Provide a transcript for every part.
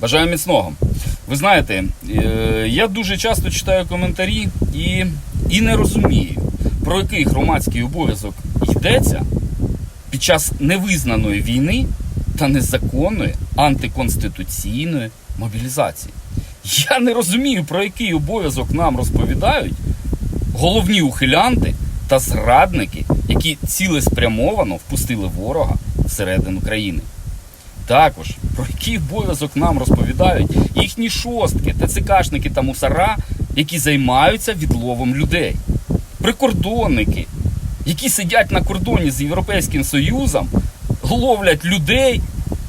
Бажаю міцного. Ви знаєте, е, я дуже часто читаю коментарі і, і не розумію, про який громадський обов'язок йдеться під час невизнаної війни та незаконної антиконституційної мобілізації. Я не розумію, про який обов'язок нам розповідають головні ухилянти та зрадники, які цілеспрямовано впустили ворога всередину країни. Також про який обов'язок нам розповідають їхні шостки, ТЦКшники та мусора, які займаються відловом людей, прикордонники, які сидять на кордоні з Європейським Союзом, ловлять людей,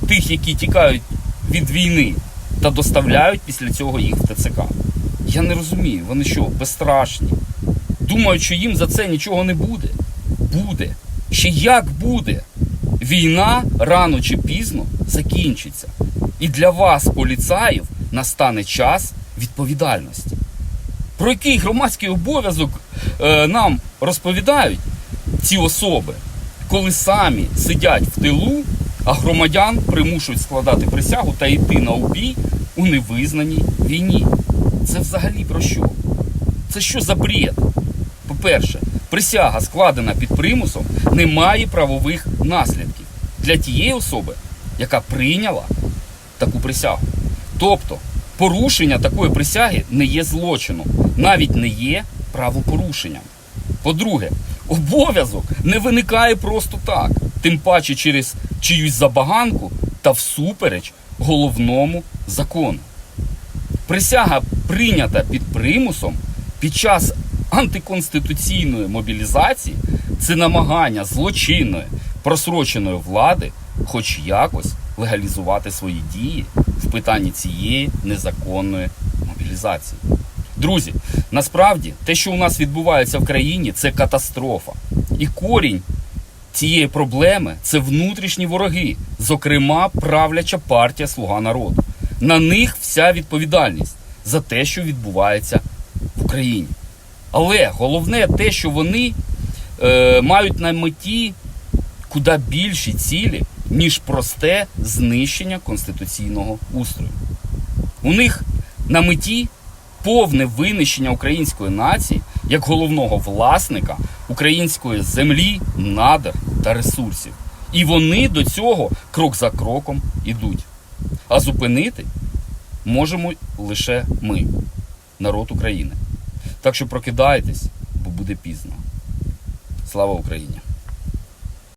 тих, які тікають від війни, та доставляють після цього їх в ТЦК. Я не розумію, вони що, безстрашні? Думають, що їм за це нічого не буде. Буде. Ще як буде? Війна рано чи пізно закінчиться. І для вас, поліцаїв, настане час відповідальності. Про який громадський обов'язок е, нам розповідають ці особи, коли самі сидять в тилу, а громадян примушують складати присягу та йти на убій у невизнаній війні. Це взагалі про що? Це що за бред? По-перше, присяга, складена під примусом, не має правових наслідків для тієї особи, яка прийняла таку присягу. Тобто, порушення такої присяги не є злочином, навіть не є правопорушенням. По-друге, обов'язок не виникає просто так, тим паче через чиюсь забаганку та всупереч головному закону. Присяга прийнята під примусом під час антиконституційної мобілізації це намагання злочинної просроченої влади хоч якось легалізувати свої дії в питанні цієї незаконної мобілізації. Друзі, насправді те, що у нас відбувається в країні, це катастрофа. І корінь цієї проблеми це внутрішні вороги, зокрема правляча партія Слуга народу. На них вся відповідальність за те, що відбувається в Україні. Але головне те, що вони е, мають на меті куди більші цілі, ніж просте знищення конституційного устрою. У них на меті повне винищення української нації як головного власника української землі, надр та ресурсів. І вони до цього крок за кроком ідуть. А зупинити можемо лише ми, народ України. Так що прокидайтесь, бо буде пізно. Слава Україні!